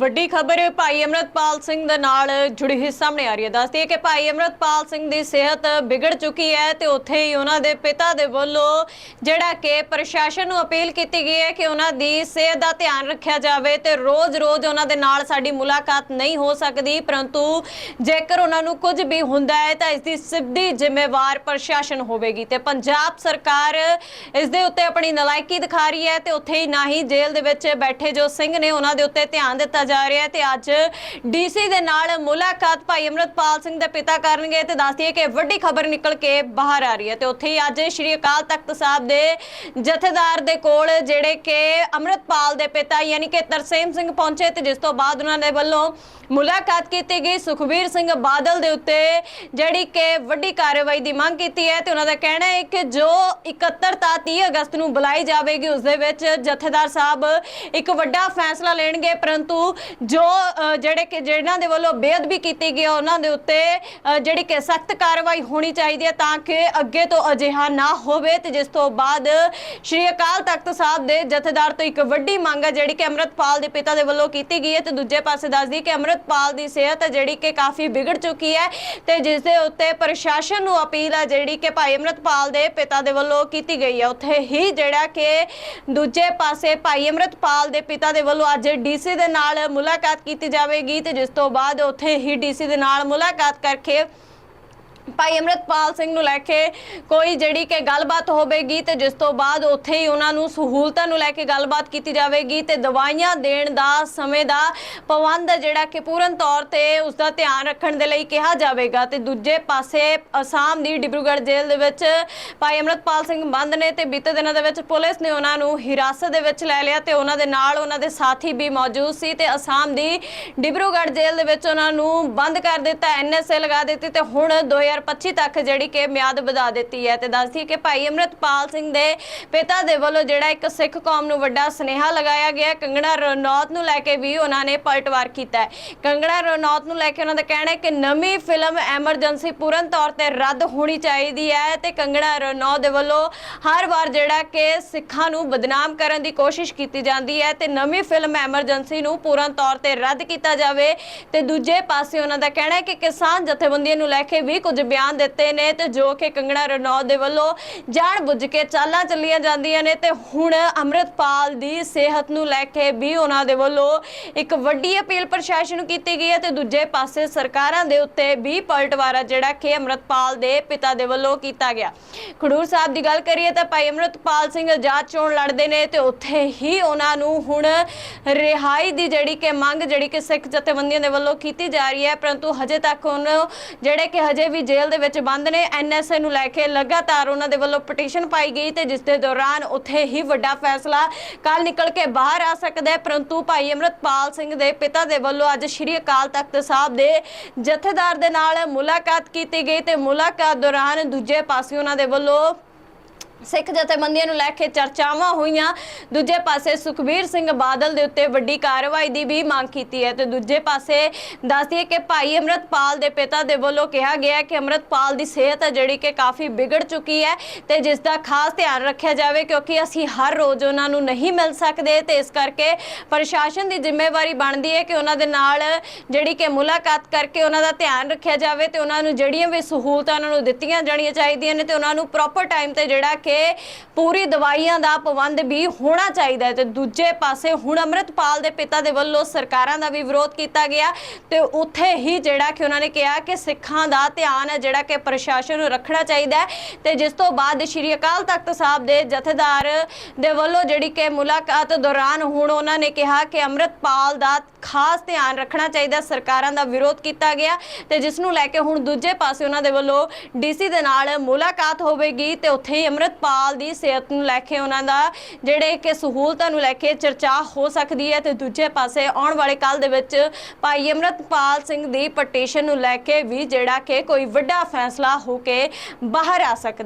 ਵੱਡੀ ਖਬਰ, ਭਾਈ ਅਮਰਤਪਾਲ ਸਿੰਘ ਦੇ ਨਾਲ ਜੁੜੀ ਹੋਈ ਸਾਹਮਣੇ ਆ ਰਹੀ ਹੈ। ਦੱਸਦੀ ਹੈ ਕਿ ਭਾਈ ਅਮਰਤਪਾਲ ਸਿੰਘ ਦੀ ਸਿਹਤ ਵਿਗੜ ਚੁੱਕੀ ਹੈ ਤੇ ਉੱਥੇ ਹੀ ਉਹਨਾਂ ਦੇ ਪਿਤਾ ਦੇ ਵੱਲੋਂ ਜਿਹੜਾ ਕਿ ਪ੍ਰਸ਼ਾਸਨ ਨੂੰ ਅਪੀਲ ਕੀਤੀ ਗਈ ਹੈ ਕਿ ਉਹਨਾਂ ਦੀ ਸਿਹਤ ਦਾ ਧਿਆਨ ਰੱਖਿਆ ਜਾਵੇ ਤੇ ਰੋਜ਼-ਰੋਜ਼ ਉਹਨਾਂ ਦੇ ਨਾਲ ਸਾਡੀ ਮੁਲਾਕਾਤ ਨਹੀਂ ਹੋ ਸਕਦੀ। ਪਰੰਤੂ ਜੇਕਰ ਉਹਨਾਂ ਨੂੰ ਕੁਝ ਵੀ ਹੁੰਦਾ ਹੈ ਤਾਂ ਇਸ ਦੀ ਸਿੱਧੀ ਜ਼ਿੰਮੇਵਾਰ ਪ੍ਰਸ਼ਾਸਨ ਹੋਵੇਗੀ ਤੇ ਪੰਜਾਬ ਸਰਕਾਰ ਇਸ ਦੇ ਉੱਤੇ ਆਪਣੀ ਨਲਾਇਕੀ ਦਿਖਾ ਰਹੀ ਹੈ ਤੇ ਉੱਥੇ ਹੀ ਨਾ ਹੀ ਜੇਲ੍ਹ ਦੇ ਵਿੱਚ ਬੈਠੇ ਜੋ ਸਿੰਘ ਨੇ ਉਹਨਾਂ ਦੇ ਉੱਤੇ ਧਿਆਨ ਦਿੱਤਾ ਜਾ ਰਿਹਾ ਤੇ ਅੱਜ ਡੀਸੀ ਦੇ ਨਾਲ ਮੁਲਾਕਾਤ ਭਾਈ ਅਮਰਤਪਾਲ ਸਿੰਘ ਦੇ ਪਿਤਾ ਕਰਨਗੇ ਤੇ ਦੱਸਦੀਏ ਕਿ ਵੱਡੀ ਖਬਰ ਨਿਕਲ ਕੇ ਬਾਹਰ ਆ ਰਹੀ ਹੈ ਤੇ ਉੱਥੇ ਹੀ ਅੱਜ ਸ਼੍ਰੀ ਅਕਾਲ ਤਖਤ ਸਾਹਿਬ ਦੇ ਜਥੇਦਾਰ ਦੇ ਕੋਲ ਜਿਹੜੇ ਕਿ ਅਮਰਤਪਾਲ ਦੇ ਪਿਤਾ ਯਾਨੀ ਕਿ ਤਰਸੇਮ ਸਿੰਘ ਪਹੁੰਚੇ ਤੇ ਜਿਸ ਤੋਂ ਬਾਅਦ ਉਹਨਾਂ ਦੇ ਵੱਲੋਂ ਮੁਲਾਕਾਤ ਕੀਤੀ ਗਈ। ਸੁਖਬੀਰ ਸਿੰਘ ਬਾਦਲ ਦੇ ਉੱਤੇ ਜਿਹੜੀ ਕਿ ਵੱਡੀ ਕਾਰਵਾਈ ਦੀ ਮੰਗ ਕੀਤੀ ਹੈ ਤੇ ਉਹਨਾਂ ਦਾ ਕਹਿਣਾ ਹੈ ਕਿ ਜੋ 71 ਤਾਂ 30 ਅਗਸਤ ਨੂੰ ਬੁਲਾਈ ਜਾਵੇਗੀ, ਉਸ ਦੇ ਵਿੱਚ ਜਥੇਦਾਰ ਸਾਹਿਬ ਇੱਕ ਵੱਡਾ ਫੈਸਲਾ ਲੈਣਗੇ, ਪਰੰਤੂ ਜੋ ਜਿਹੜੇ ਕਿ ਜਿਹਨਾਂ ਦੇ ਵੱਲੋਂ ਬੇਅਦਬੀ ਕੀਤੀ ਗਈ ਹੈ, ਉਹਨਾਂ ਦੇ ਉੱਤੇ ਜਿਹੜੀ ਕਿ ਸਖਤ ਕਾਰਵਾਈ ਹੋਣੀ ਚਾਹੀਦੀ ਹੈ ਤਾਂ ਕਿ ਅੱਗੇ ਤੋਂ ਅਜਿਹਾ ਨਾ ਹੋਵੇ ਤੇ ਜਿਸ ਤੋਂ ਬਾਅਦ ਸ਼੍ਰੀ ਅਕਾਲ ਤਖਤ ਸਾਹਿਬ ਦੇ ਜਥੇਦਾਰ ਤੋਂ ਇੱਕ ਵੱਡੀ ਮੰਗ ਹੈ ਜਿਹੜੀ ਕਿ ਅੰਮ੍ਰਿਤਪਾਲ ਦੇ ਪਿਤਾ ਦੇ ਵੱਲੋਂ ਕੀਤੀ ਗਈ ਹੈ ਤੇ ਦੂਜੇ ਪਾਸੇ ਦੱਸਦੀ ਕਿ ਅੰਮ੍ਰਿਤਪਾਲ ਦੀ ਸਿਹਤ ਜਿਹੜੀ ਕਿ ਕਾਫੀ ਵਿਗੜ ਚੁੱਕੀ ਹੈ ਤੇ ਜਿਸ ਦੇ ਉੱਤੇ ਪ੍ਰਸ਼ਾਸਨ ਨੂੰ ਅਪੀਲ ਹੈ ਜਿਹੜੀ ਕਿ ਭਾਈ ਅੰਮ੍ਰਿਤਪਾਲ ਦੇ ਪਿਤਾ ਦੇ ਵੱਲੋਂ ਕੀਤੀ ਗਈ ਹੈ ਉੱਥੇ ਹੀ ਜਿਹੜਾ ਕਿ ਦੂਜੇ ਪਾਸੇ ਭਾਈ ਅੰਮ੍ਰਿਤਪਾਲ ਦੇ ਪਿਤਾ ਦੇ ਵੱਲੋਂ ਅੱਜ ਡੀਸੀ ਦੇ ਨਾਲ ਮੁਲਾਕਾਤ ਕੀਤੀ ਜਾਵੇਗੀ ਤੇ ਜਿਸ ਤੋਂ ਬਾਅਦ ਉੱਥੇ ਹੀ ਡੀਸੀ ਦੇ ਨਾਲ ਮੁਲਾਕਾਤ ਕਰਕੇ ਭਾਈ ਅਮਰਤਪਾਲ ਸਿੰਘ ਨੂੰ ਲੈ ਕੇ ਕੋਈ ਜਿਹੜੀ ਕਿ ਗੱਲਬਾਤ ਹੋਵੇਗੀ ਤੇ ਜਿਸ ਤੋਂ ਬਾਅਦ ਉੱਥੇ ਹੀ ਉਹਨਾਂ ਨੂੰ ਸਹੂਲਤਾਂ ਨੂੰ ਲੈ ਕੇ ਗੱਲਬਾਤ ਕੀਤੀ ਜਾਵੇਗੀ ਤੇ ਦਵਾਈਆਂ ਦੇਣ ਦਾ ਸਮੇਂ ਦਾ ਪਾਬੰਦ ਜਿਹੜਾ ਕਿ ਪੂਰਨ ਤੌਰ ਤੇ ਉਸ ਦਾ ਧਿਆਨ ਰੱਖਣ ਦੇ ਲਈ ਕਿਹਾ ਜਾਵੇਗਾ। ਤੇ ਦੂਜੇ ਪਾਸੇ ਅਸਾਮ ਦੀ ਡਿਬਰੂਗੜ੍ਹ ਜੇਲ੍ਹ ਦੇ ਵਿੱਚ ਭਾਈ ਅਮਰਤਪਾਲ ਸਿੰਘ ਬੰਦ ਨੇ ਤੇ ਬੀਤੇ ਦਿਨਾਂ ਦੇ ਵਿੱਚ ਪੁਲਿਸ ਨੇ ਉਹਨਾਂ ਨੂੰ ਹਿਰਾਸਤ ਦੇ ਵਿੱਚ ਲੈ ਲਿਆ ਤੇ ਉਹਨਾਂ ਦੇ ਨਾਲ ਉਹਨਾਂ ਦੇ ਸਾਥੀ ਵੀ ਮੌਜੂਦ ਸੀ ਤੇ ਅਸਾਮ ਦੀ ਡਿਬਰੂਗੜ੍ਹ ਜੇਲ੍ਹ ਦੇ ਵਿੱਚ ਉਹਨਾਂ ਨੂੰ ਬੰਦ ਕਰ ਦਿੱਤਾ ਐਨਐਸਏ ਲਗਾ ਦਿੱਤੀ ਤੇ ਹੁਣ 2025 ਤੱਕ ਜਿਹੜੀ ਕਿ ਮਿਆਦ ਵਧਾ ਦਿੱਤੀ ਹੈ ਤੇ ਦੱਸਦੀ ਕਿ ਭਾਈ ਅਮਰਤਪਾਲ ਸਿੰਘ ਦੇ ਪਿਤਾ ਦੇ ਵੱਲੋਂ ਜਿਹੜਾ ਇੱਕ ਸਿੱਖ ਕੌਮ ਨੂੰ ਵੱਡਾ ਸੁਨੇਹਾ ਲਗਾਇਆ ਗਿਆ ਕੰਗਣਾ ਰਣੌਤ ਨੂੰ ਲੈ ਕੇ ਵੀ ਉਹਨਾਂ ਨੇ ਪਲਟਵਾਰ ਕੀਤਾ ਹੈ। ਕੰਗਣਾ ਰਣੌਤ ਨੂੰ ਲੈ ਕੇ ਉਹਨਾਂ ਦਾ ਕਹਿਣਾ ਹੈ ਕਿ ਨਵੀਂ ਫਿਲਮ ਐਮਰਜੈਂਸੀ ਪੂਰਨ ਤੌਰ ਤੇ ਰੱਦ ਹੋਣੀ ਚਾਹੀਦੀ ਹੈ ਤੇ ਕੰਗਣਾ ਰਣੌਤ ਦੇ ਵੱਲੋਂ ਹਰ ਵਾਰ ਜਿਹੜਾ ਕਿ ਸਿੱਖਾਂ ਨੂੰ ਬਦਨਾਮ ਕਰਨ ਦੀ ਕੋਸ਼ਿਸ਼ ਕੀਤੀ ਜਾਂਦੀ ਹੈ ਤੇ ਨਵੀਂ ਫਿਲਮ ਐਮਰਜੈਂਸੀ ਨੂੰ ਪੂਰਨ ਤੌਰ ਤੇ ਰੱਦ ਕੀਤਾ ਜਾਵੇ। ਤੇ ਦੂਜੇ ਪਾਸੇ ਉਹਨਾਂ ਦਾ ਕਹਿਣਾ ਹੈ ਕਿ ਕਿਸਾਨ ਜਥੇਬੰਦੀਆਂ ਨੂੰ ਲੈ ਕੇ ਵੀ ਕੁਝ ਬਿਆਨ ਦਿੱਤੇ ਨੇ ਤੇ ਜੋ ਕਿ ਕੰਗਣਾ ਰਣੌਤ ਦੇ ਵੱਲੋਂ ਜਾਣ ਬੁੱਝ ਕੇ ਚਾਲਾਂ ਚੱਲੀਆਂ ਜਾਂਦੀਆਂ ਨੇ ਤੇ ਹੁਣ ਅੰਮ੍ਰਿਤਪਾਲ ਦੀ ਸਿਹਤ ਨੂੰ ਲੈ ਕੇ ਵੀ ਉਹਨਾਂ ਦੇ ਵੱਲੋਂ ਇੱਕ ਵੱਡੀ ਅਪੀਲ ਪ੍ਰਸ਼ਾਸਨ ਨੂੰ ਕੀਤੀ ਗਈ ਹੈ ਤੇ ਦੂਜੇ ਪਾਸੇ ਸਰਕਾਰਾਂ ਦੇ ਉੱਤੇ ਵੀ ਪਲਟਵਾਰਾ ਜਿਹੜਾ ਕਿ ਅੰਮ੍ਰਿਤਪਾਲ ਦੇ ਪਿਤਾ ਦੇ ਵੱਲੋਂ ਕੀਤਾ ਗਿਆ। ਖਡੂਰ ਸਾਹਿਬ ਦੀ ਗੱਲ ਕਰੀਏ ਤਾਂ ਭਾਈ ਅੰਮ੍ਰਿਤਪਾਲ ਸਿੰਘ ਆਜ਼ਾਦ ਚੋਣ ਲੜਦੇ ਨੇ ਤੇ ਉੱਥੇ ਹੀ ਉਹਨਾਂ ਨੂੰ ਹੁਣ ਰਿਹਾਈ ਦੀ ਜਿਹੜੀ ਕਿ ਮੰਗ ਜਿਹੜੀ ਕਿ ਸਿੱਖ ਜਥੇਬੰਦੀਆਂ ਦੇ ਵੱਲੋਂ ਕੀਤੀ ਜਾ ਰਹੀ ਹੈ, ਪਰੰਤੂ ਹਜੇ ਤੱਕ ਉਹਨੂੰ ਜਿਹੜੇ ਕਿ ਹਜੇ ਵੀ ਜੇਲ੍ਹ ਦੇ ਵਿੱਚ ਬੰਦ ਨੇ। ਐਨਐਸਏ ਨੂੰ ਲੈ ਕੇ ਲਗਾਤਾਰ ਉਹਨਾਂ ਦੇ ਵੱਲੋਂ ਪਟੀਸ਼ਨ ਪਾਈ ਗਈ ਤੇ ਜਿਸ ਦੇ ਦੌਰਾਨ ਉੱਥੇ ਹੀ ਵੱਡਾ ਫੈਸਲਾ ਕੱਲ ਨਿਕਲ ਕੇ ਬਾਹਰ ਆ ਸਕਦਾ ਹੈ। ਪਰੰਤੂ ਭਾਈ ਅਮਰਤਪਾਲ ਸਿੰਘ ਦੇ ਪਿਤਾ ਦੇ ਵੱਲੋਂ ਅੱਜ ਸ਼੍ਰੀ ਅਕਾਲ ਤਖਤ ਸਾਹਿਬ ਦੇ ਜਥੇਦਾਰ ਦੇ ਨਾਲ ਮੁਲਾਕਾਤ ਕੀਤੀ ਗਈ ਤੇ ਮੁਲਾਕਾਤ ਦੌਰਾਨ ਦੂਜੇ ਪਾਸੇ ਉਹਨਾਂ ਦੇ ਵੱਲੋਂ ਸਿੱਖ ਜਥੇਬੰਦੀਆਂ ਨੂੰ ਲੈ ਕੇ ਚਰਚਾਵਾਂ ਹੋਈਆਂ। ਦੂਜੇ ਪਾਸੇ ਸੁਖਬੀਰ ਸਿੰਘ ਬਾਦਲ ਦੇ ਉੱਤੇ ਵੱਡੀ ਕਾਰਵਾਈ ਦੀ ਵੀ ਮੰਗ ਕੀਤੀ ਹੈ ਤੇ ਦੂਜੇ ਪਾਸੇ ਦੱਸਦੀ ਹੈ ਕਿ ਭਾਈ ਅਮਰਤਪਾਲ ਦੇ ਪਿਤਾ ਦੇ ਵੱਲੋਂ ਕਿਹਾ ਗਿਆ ਕਿ ਅਮਰਤਪਾਲ ਦੀ ਸਿਹਤ ਹੈ ਜਿਹੜੀ ਕਿ ਕਾਫੀ ਵਿਗੜ ਚੁੱਕੀ ਹੈ ਤੇ ਜਿਸ ਦਾ ਖਾਸ ਧਿਆਨ ਰੱਖਿਆ ਜਾਵੇ ਕਿਉਂਕਿ ਅਸੀਂ ਹਰ ਰੋਜ਼ ਉਹਨਾਂ ਨੂੰ ਨਹੀਂ ਮਿਲ ਸਕਦੇ ਤੇ ਇਸ ਕਰਕੇ ਪ੍ਰਸ਼ਾਸਨ ਦੀ ਜ਼ਿੰਮੇਵਾਰੀ ਬਣਦੀ ਹੈ ਕਿ ਉਹਨਾਂ ਦੇ ਨਾਲ ਜਿਹੜੀ ਕਿ ਮੁਲਾਕਾਤ ਕਰਕੇ ਉਹਨਾਂ ਦਾ ਧਿਆਨ ਰੱਖਿਆ ਜਾਵੇ ਤੇ ਉਹਨਾਂ ਨੂੰ ਜਿਹੜੀਆਂ ਵੀ ਸਹੂਲਤਾਂ ਉਹਨਾਂ ਨੂੰ ਦਿੱਤੀਆਂ ਜਾਣੀਆਂ ਚਾਹੀਦੀਆਂ ਨੇ ਤੇ ਉਹਨਾਂ ਨੂੰ ਪ੍ਰੋਪਰ ਟਾਈਮ ਤੇ ਜਿਹੜਾ ਕਿ ਪੂਰੀ ਦਵਾਈਆਂ ਦਾ ਪਾਬੰਦ ਵੀ ਹੋਣਾ ਚਾਹੀਦਾ ਹੈ ਤੇ ਦੂਜੇ ਪਾਸੇ ਹੁਣ ਅੰਮ੍ਰਿਤਪਾਲ ਦੇ ਪਿਤਾ ਦੇ ਵੱਲੋਂ ਸਰਕਾਰਾਂ ਦਾ ਵੀ ਵਿਰੋਧ ਕੀਤਾ ਗਿਆ ਤੇ ਉੱਥੇ ਹੀ ਜਿਹੜਾ ਕਿ ਉਹਨਾਂ ਨੇ ਕਿਹਾ ਕਿ ਸਿੱਖਾਂ ਦਾ ਧਿਆਨ ਹੈ ਜਿਹੜਾ ਕਿ ਪ੍ਰਸ਼ਾਸਨ ਨੂੰ ਰੱਖਣਾ ਚਾਹੀਦਾ ਹੈ ਤੇ ਜਿਸ ਤੋਂ ਬਾਅਦ ਸ਼੍ਰੀ ਅਕਾਲ ਤਖਤ ਸਾਹਿਬ ਦੇ ਜਥੇਦਾਰ ਦੇ ਵੱਲੋਂ ਜਿਹੜੀ ਕਿ ਮੁਲਾਕਾਤ ਦੌਰਾਨ ਹੁਣ ਉਹਨਾਂ ਨੇ ਕਿਹਾ ਕਿ ਅੰਮ੍ਰਿਤਪਾਲ ਦਾ ਖਾਸ ਧਿਆਨ ਰੱਖਣਾ ਚਾਹੀਦਾ ਸਰਕਾਰਾਂ ਦਾ ਵਿਰੋਧ ਕੀਤਾ ਗਿਆ ਤੇ ਜਿਸ ਨੂੰ ਲੈ ਕੇ ਹੁਣ ਦੂਜੇ ਪਾਸੇ ਉਹਨਾਂ ਦੇ ਵੱਲੋਂ ਡੀਸੀ ਦੇ ਨਾਲ ਮੁਲਾਕਾਤ ਹੋਵੇਗੀ ਤੇ ਉੱਥੇ ਹੀ ਪਾਲ ਦੀ ਸਿਹਤ ਨੂੰ ਲੈ ਕੇ ਉਹਨਾਂ ਦਾ ਜਿਹੜੇ ਕਿ ਸਹੂਲਤਾਂ ਨੂੰ ਲੈ ਕੇ ਚਰਚਾ ਹੋ ਸਕਦੀ ਹੈ ਤੇ ਦੂਜੇ ਪਾਸੇ ਆਉਣ ਵਾਲੇ ਕੱਲ ਦੇ ਵਿੱਚ ਭਾਈ ਅੰਮ੍ਰਿਤਪਾਲ ਸਿੰਘ ਦੀ ਪਟੀਸ਼ਨ ਨੂੰ ਲੈ ਕੇ ਵੀ ਜਿਹੜਾ ਕਿ ਕੋਈ ਵੱਡਾ ਫੈਸਲਾ ਹੋ ਕੇ ਬਾਹਰ ਆ ਸਕਦਾ